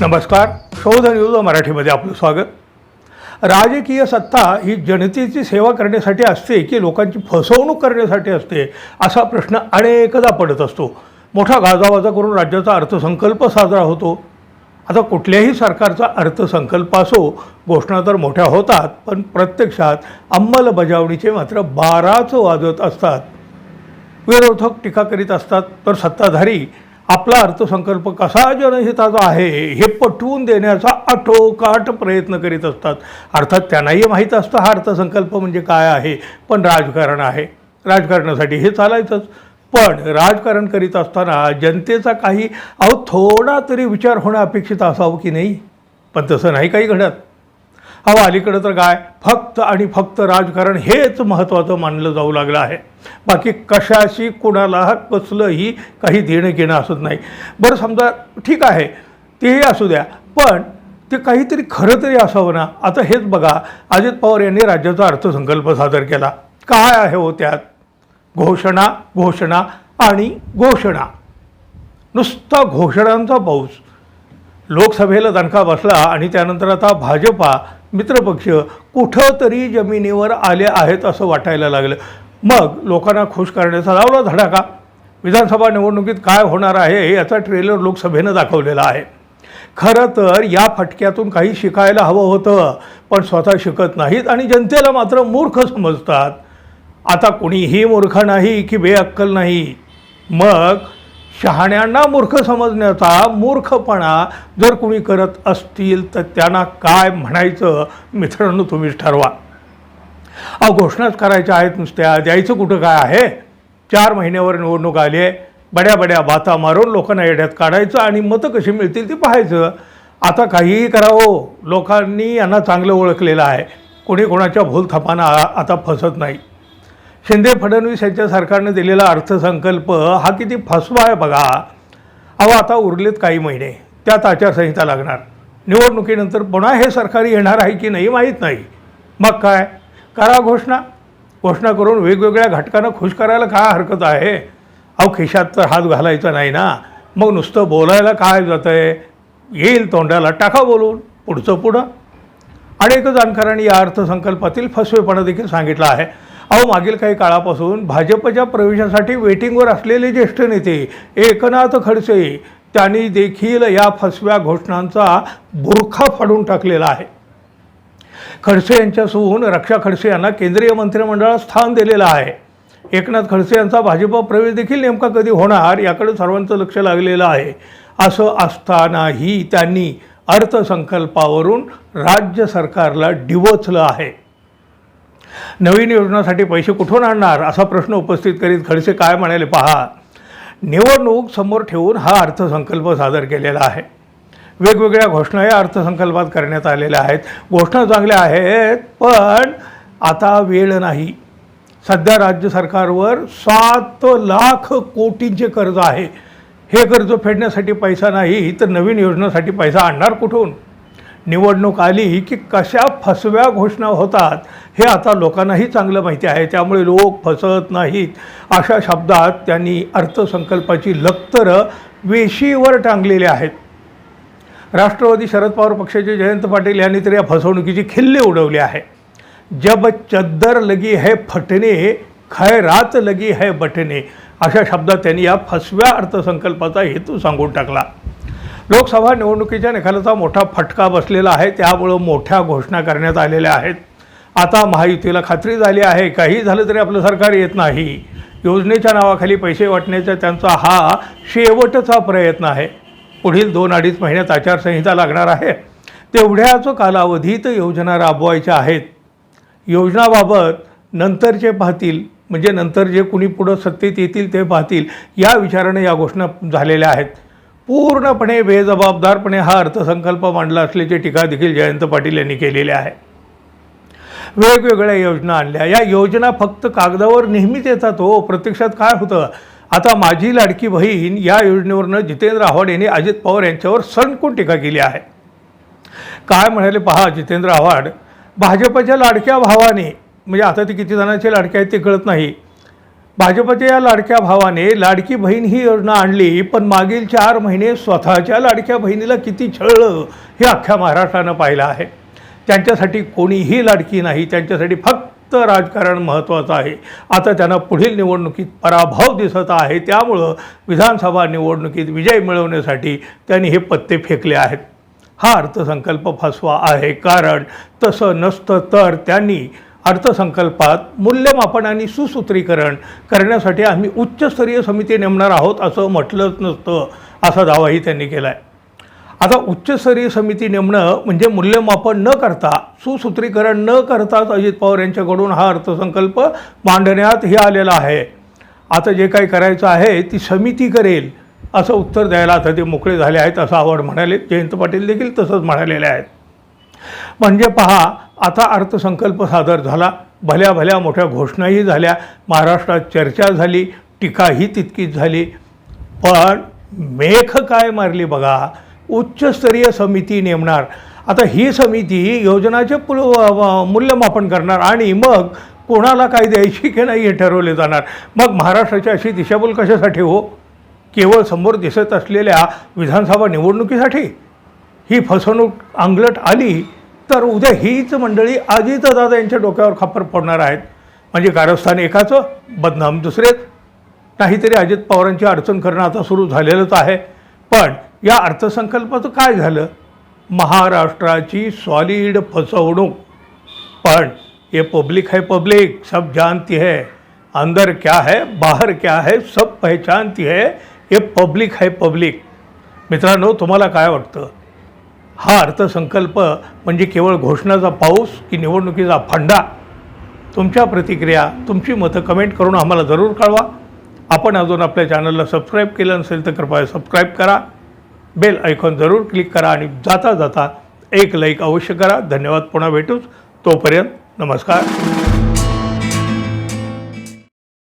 नमस्कार शोध न्यूज मराठीमध्ये आपलं स्वागत. राजकीय सत्ता ही जनतेची सेवा करण्यासाठी असते की लोकांची फसवणूक करण्यासाठी असते असा प्रश्न अनेकदा पडत असतो. मोठा गाजावाजा करून राज्याचा अर्थसंकल्प साजरा होतो. आता कुठल्याही सरकारचा अर्थसंकल्प असो घोषणा तर मोठ्या होतात पण प्रत्यक्षात अंमलबजावणीचे मात्र बाराच वाजत असतात. विरोधक टीका करीत असतात तर सत्ताधारी आपला अर्थसंकल्प कसा जनहिताचा आहे हे पटवून देण्याचा आठोकाठ प्रयत्न करीत असतात. अर्थात त्यांनाही माहीत असतं हा अर्थसंकल्प म्हणजे काय आहे पण राजकारण आहे. राजकारणासाठी हे चालायचंच. पण राजकारण करीत असताना जनतेचा काही अहो थोडा तरी विचार होणं अपेक्षित असावं की नाही? पण तसं नाही काही घडत. अहो अलीकडं तर काय फक्त आणि फक्त राजकारण हेच महत्त्वाचं मानलं जाऊ लागलं आहे. बाकी कशाशी कुणाला कसलंही काही देणं घेणं असत नाही. बरं समजा ठीक आहे तेही असू द्या पण ते काहीतरी खरं तरी असावं ना. आता हेच बघा अजित पवार यांनी राज्याचा अर्थसंकल्प सादर केला. काय आहे हो त्यात? घोषणा घोषणा आणि घोषणा. नुसता घोषणांचा पाऊस. लोकसभेला दणका बसला आणि त्यानंतर आता भाजपा मित्रपक्ष कुठंतरी जमिनीवर आले आहेत असं वाटायला लागलं. मग लोकांना खुश करण्याचा लावला धडाका. विधानसभा निवडणुकीत काय होणार आहे याचा ट्रेलर लोकसभेनं दाखवलेला आहे. खरं तर या फटक्यातून काही शिकायला हवं होतं पण स्वतः शिकत नाहीत आणि जनतेला मात्र मूर्ख समजतात. आता कुणीही मूर्ख नाही की बेअक्कल नाही. मग शहाण्यांना मूर्ख समजण्याचा मूर्खपणा जर कुणी करत असतील तर त्यांना काय म्हणायचं? मित्रांनो तुम्हीच ठरवा. अहो घोषणाच करायच्या आहेत नुसत्या. द्यायचं कुठं काय आहे? चार महिन्यावर निवडणूक आली आहे. बड्या बड्या बाता मारून लोकांना येड्यात काढायचं आणि मतं कशी मिळतील ती पाहायचं. आता काहीही करावं. लोकांनी यांना चांगलं ओळखलेलं आहे. कोणी कोणाच्या भूलथापांना आता फसत नाही. शिंदे फडणवीस यांच्या सरकारने दिलेला अर्थसंकल्प हा किती फसवा आहे बघा. अहो आता उरलेत काही महिने. त्यात आचारसंहिता लागणार. निवडणुकीनंतर पुन्हा हे सरकार येणार आहे की नाही माहीत नाही. मग काय? करा घोषणा. घोषणा करून वेगवेगळ्या घटकांना खुश करायला काय हरकत आहे? अहो खिशात तर हात घालायचा नाही ना. मग नुसतं बोलायला काय जातं आहे? येईल तोंडाला टाका बोलून. पुढचं पुढं. अनेक जाणकारांनी या अर्थसंकल्पातील फसवेपणा देखील सांगितलं आहे. अहो मागील काही काळापासून भाजपच्या प्रवेशासाठी वेटिंगवर असलेले ज्येष्ठ नेते एकनाथ खडसे त्यांनी देखील या फसव्या घोषणांचा बुरखा फाडून टाकलेला आहे. खडसे यांच्यासून रक्षा खडसे यांना केंद्रीय मंत्रिमंडळात स्थान दिलेलं आहे. एकनाथ खडसे यांचा भाजप प्रवेश देखील नेमका कधी होणार याकडे सर्वांचं लक्ष लागलेलं आहे. असं असतानाही त्यांनी अर्थसंकल्पावरून राज्य सरकारला डिवचलं आहे. नवीन योजनासाठी पैसे कुठून आणणार? असा प्रश्न उपस्थित करीत खडसे काय म्हणाले? पहा निवडणूक समोर ठेवून हा अर्थसंकल्प सादर केलेला आहे. वेगवेगळ्या घोषणा या अर्थसंकल्पात करण्यात आलेल्या आहेत. घोषणा चांगल्या आहेत पण आता वेळ नाही. सध्या राज्य सरकारवर सात लाख कोटींचे कर्ज आहे. हे कर्ज फेडण्यासाठी पैसा नाही तर नवीन योजनासाठी पैसा आणणार कुठून? निवडणूक आली की कशा फसव्या घोषणा होतात हे आता लोकांनाही चांगलं माहिती आहे. त्यामुळे लोक फसत नाहीत. अशा शब्दात त्यांनी अर्थसंकल्पाची लक्तरं वेशीवर टांगलेली आहेत. राष्ट्रवादी शरद पवार पक्षाचे जयंत पाटील यांनी तर या फसवणुकीची खिल्ली उडवली आहे. जब चद्दर लगी है फटणे खैरात लगी है बटणे अशा शब्दात त्यांनी या फसव्या अर्थसंकल्पाचा हेतू सांगून टाकला. लोकसभा निवडणुकीच्या निकालाचा मोठा फटका बसलेला आहे. त्यामुळं मोठ्या घोषणा करण्यात आलेल्या आहेत. आता महायुतीला खात्री झाली आहे. काही झालं तरी आपलं सरकार येत नाही. योजनेच्या नावाखाली पैसे वाटण्याचा त्यांचा हा शेवटचा प्रयत्न आहे. पुढील दोन अडीच महिन्यात आचारसंहिता लागणार आहे. तेवढ्याच कालावधीत योजना राबवायच्या आहेत. योजनाबाबत नंतरचे पाहतील म्हणजे नंतर जे कुणी पुढं सत्तेत येतील ते पाहतील या विचाराने या घोषणा झालेल्या आहेत. पूर्णपणे बेजबाबदारपणे हा अर्थसंकल्प मांडला असल्याची टीका देखील जयंत पाटील यांनी केलेली आहे. वेगवेगळ्या योजना आणल्या. या योजना फक्त कागदावर नेहमीच येतात हो प्रत्यक्षात काय होतं? आता माझी लाडकी बहीण या योजनेवरनं जितेंद्र आव्हाड यांनी अजित पवार यांच्यावर सणकून टीका केली आहे. काय म्हणाले पहा जितेंद्र आव्हाड? भाजपच्या लाडक्या भावाने म्हणजे आता ते किती जणांचे लाडके आहेत ते कळत नाही. भाजपच्या या लाडक्या भावाने लाडकी बहीण ही योजना आणली पण मागील चार महिने स्वतःच्या लाडक्या बहिणीला किती छळलं हे अख्ख्या महाराष्ट्रानं पाहिलं आहे. त्यांच्यासाठी कोणीही लाडकी नाही त्यांच्यासाठी फक्त राजकारण महत्त्वाचं आहे. आता त्यांना पुढील निवडणुकीत पराभव दिसत आहे त्यामुळं विधानसभा निवडणुकीत विजय मिळवण्यासाठी त्यांनी हे पत्ते फेकले आहेत. हा अर्थसंकल्प फसवा आहे कारण तसं नसतं तर त्यांनी अर्थसंकल्पात मूल्यमापन आणि सुसूत्रीकरण करण्यासाठी आम्ही उच्चस्तरीय समिती नेमणार आहोत असं म्हटलंच नसतं असा दावाही त्यांनी केला आहे आता उच्चस्तरीय समिती नेमणं म्हणजे मूल्यमापन न करता सुसूत्रीकरण न करताच अजित पवार यांच्याकडून हा अर्थसंकल्प मांडण्यात हे आलेला आहे. आता जे काही करायचं आहे ती समिती करेल असं उत्तर द्यायला आता ते मोकळे झाले आहेत असं आवड म्हणाले जयंत पाटील देखील तसंच म्हणालेले आहेत. म्हणजे पहा आता अर्थसंकल्प सादर झाला. भल्या भल्या मोठ्या घोषणाही झाल्या. महाराष्ट्रात चर्चा झाली. टीकाही तितकीच झाली. पण मेख काय मारली बघा? उच्चस्तरीय समिती नेमणार. आता ही समिती योजनाचे पुल मूल्यमापन करणार आणि मग कोणाला काय द्यायची की नाही हे ठरवले जाणार. मग महाराष्ट्राची अशी दिशाभूल कशासाठी हो? केवळ समोर दिसत असलेल्या विधानसभा निवडणुकीसाठी? ही फसवणूक अंगलट आली. तर उद्या हीच मंडळी अजितदादा यांच्या डोक्यावर खापर पडणार आहेत. म्हणजे कारस्थान एकाचं बदनाम दुसरेच. नाहीतरी अजित पवारांची अडचण करणं आता सुरू झालेलंच आहे. पण या अर्थसंकल्पाचं काय झालं? महाराष्ट्राची सॉलिड फसवणूक. पण ये पब्लिक है पब्लिक सब जानती है. अंदर क्या है बाहर क्या है सब पहचानती है. ये पब्लिक है पब्लिक मित्रांनो तुम्हाला काय वाटतं? हा अर्थसंकल्प म्हणजे केवळ घोषणाचा पाऊस की निवडणुकीचा फंडा? तुमच्या प्रतिक्रिया तुमची मतं कमेंट करून आम्हाला जरूर कळवा. आपण अजून आपल्या चॅनलला सबस्क्राईब केलं नसेल तर कृपया सबस्क्राईब करा. बेल आयकॉन जरूर क्लिक करा आणि जाता जाता एक लाईक अवश्य करा. धन्यवाद. पुन्हा भेटूच. तोपर्यंत नमस्कार.